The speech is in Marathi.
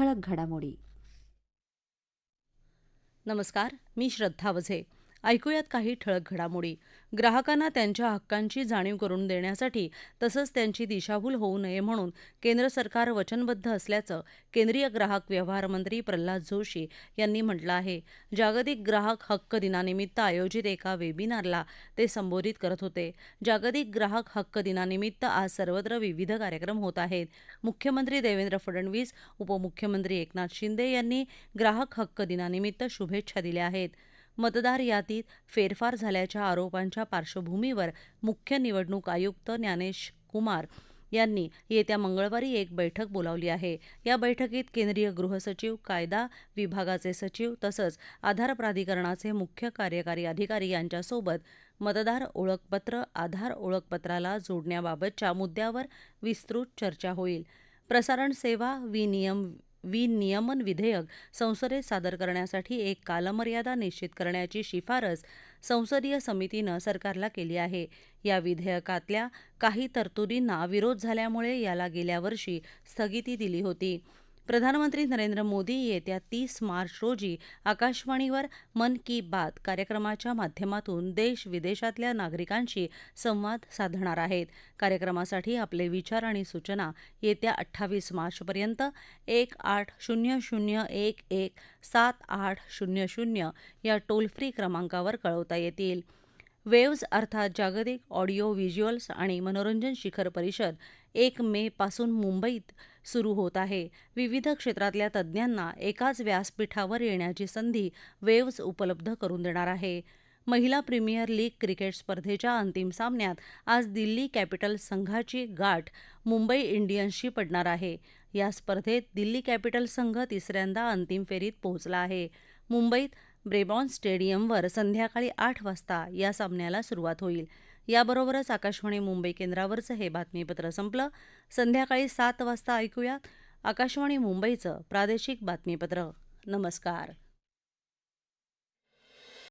ठळक घडामोडी. नमस्कार मी श्रद्धा वझे. ऐकूयात काही ठळक घडामोडी. ग्राहकांना त्यांच्या हक्कांची जाणीव करून देण्यासाठी तसंच त्यांची दिशाभूल होऊ नये म्हणून केंद्र सरकार वचनबद्ध असल्याचं केंद्रीय ग्राहक व्यवहार मंत्री प्रल्हाद जोशी यांनी म्हटलं आहे. जागतिक ग्राहक हक्क दिनानिमित्त आयोजित एका वेबिनारला ते संबोधित करत होते. जागतिक ग्राहक हक्क दिनानिमित्त आज सर्वत्र विविध कार्यक्रम होत आहेत. मुख्यमंत्री देवेंद्र फडणवीस उपमुख्यमंत्री एकनाथ शिंदे यांनी ग्राहक हक्क दिनानिमित्त शुभेच्छा दिल्या आहेत. मतदार यादीत फेरफार झाल्याच्या आरोपांच्या पार्श्वभूमीवर मुख्य निवडणूक आयुक्त ज्ञानेश कुमार यांनी येत्या मंगळवारी एक बैठक बोलावली आहे. या बैठकीत केंद्रीय गृहसचिव कायदा विभागाचे सचिव तसंच आधार प्राधिकरणाचे मुख्य कार्यकारी अधिकारी यांच्यासोबत मतदार ओळखपत्र आधार ओळखपत्राला जोडण्याबाबतच्या मुद्द्यावर विस्तृत चर्चा होईल. प्रसारण सेवा विनियम विनियमन विधेयक संसदेत सादर करण्यासाठी एक कालमर्यादा निश्चित करण्याची शिफारस संसदीय समितीनं सरकारला केली आहे. या विधेयकातल्या काही तरतुदींना विरोध झाल्यामुळे याला गेल्या वर्षी स्थगिती दिली होती. प्रधानमंत्री नरेंद्र मोदी येत्या तीस मार्च रोजी आकाशवाणीवर मन की बात कार्यक्रमाच्या माध्यमातून देश विदेशातल्या नागरिकांशी संवाद साधणार आहेत. कार्यक्रमासाठी आपले विचार आणि सूचना येत्या अठ्ठावीस मार्चपर्यंत एक आठ शून्य शून्य एक एक सात आठ शून्य शून्य या टोल फ्री क्रमांकावर कळवता येतील. वेव्ज अर्थात जागतिक ऑडिओ व्हिज्युअल्स आणि मनोरंजन शिखर परिषद एक मे पासून मुंबईत सुरू होत आहे. विविध क्षेत्रातल्या तज्ज्ञांना एकाच व्यासपीठावर येण्याची संधी वेव्ज उपलब्ध करून देणार आहे. महिला प्रीमियर लीग क्रिकेट स्पर्धेच्या अंतिम सामन्यात आज दिल्ली कॅपिटल्स संघाची गाठ मुंबई इंडियन्सशी पडणार आहे. या स्पर्धेत दिल्ली कॅपिटल्स संघ तिसऱ्यांदा अंतिम फेरीत पोहोचला आहे. मुंबईत ब्रेबॉन स्टेडियमवर संध्याकाळी आठ वाजता या सामन्याला सुरुवात होईल. याबरोबरच आकाशवाणी मुंबई केंद्रावरचं हे बातमीपत्र संपलं. संध्याकाळी सात वाजता ऐकूयात आकाशवाणी मुंबईचं प्रादेशिक बातमीपत्र. नमस्कार.